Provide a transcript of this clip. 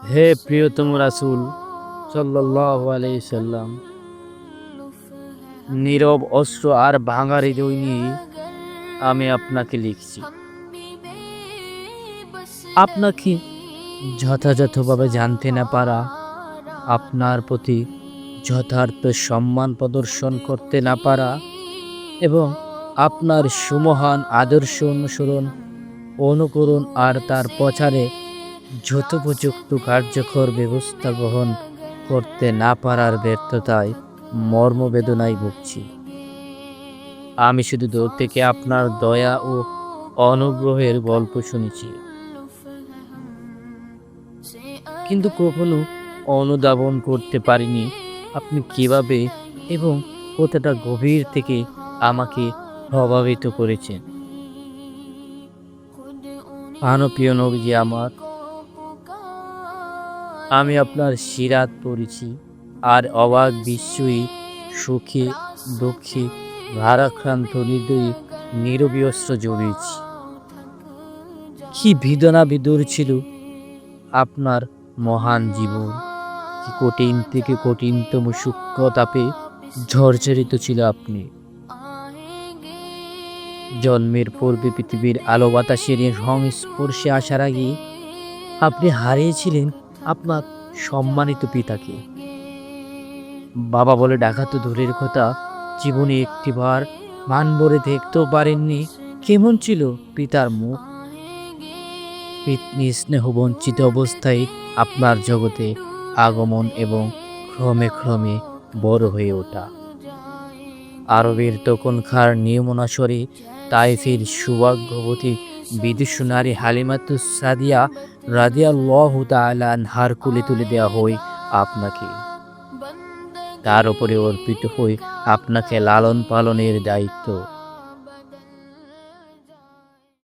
হে প্রিয়তম রাসূল সাল্লাম, নীরব, অস্ত্র আর ভাঙা হৃদয় নিয়ে আমি আপনাকে লিখছি। আপনাকে যথাযথভাবে জানতে না পারা, আপনার প্রতি যথার্থ সম্মান প্রদর্শন করতে না পারা এবং আপনার সুমহান আদর্শ অনুসরণ, অনুকরণ আর তার প্রচারে যথোপযুক্ত কার্যকর ব্যবস্থা গ্রহণ করতে না পারার ব্যর্থতায় মর্মবেদনায় ভুগছি। আমি শুধু দূর থেকে আপনার দয়া ও অনুগ্রহের গল্প শুনেছি। কিন্তু কখনো অনুধাবন করতে পারিনি। আপনি কীভাবে এবং কতটা গভীর থেকে আমাকে প্রভাবিত করেছেন প্রিয় নবীজি আমার, আমি আপনার সিরাত পড়েছি আর অবাক বিশ্বই সুখী, দুঃখী, ভারাক্রান্ত, হৃদয়ে নীরবী অস্ত্র জড়িয়েছি কি বেদনা বিদুর ছিল আপনার মহান জীবন। কি কঠিন থেকে কঠিনতম সূক্ষ্ম তাপে ঝরঝরিত ছিল আপনি। জন্মের পূর্বে পৃথিবীর আলো বাতাসের সংস্পর্শে আসার আগে আপনি হারিয়েছিলেন আপনার সম্মানিত পিতাকে। বাবা বলে ডাকা তো দূরের কথা, জীবনে একটিবার মান ভরে দেখতেও পারেননি কেমন ছিল পিতার মুখ। পিতনি স্নেহ বঞ্চিত অবস্থায় আপনার জগতে আগমন এবং ক্রমে ক্রমে বড় হয়ে ওঠা। আরবের তখনকার নিয়মনাসরে তাইফের সুভাগ্যবতী বিদুষী নারী হালিমাতু সাদিয়া রাদিয়া লহ তালানহার কুলে তুলে দেওয়া হয় আপনাকে। তার উপরে অর্পিত হয়ে আপনাকে লালন পালনের দায়িত্ব।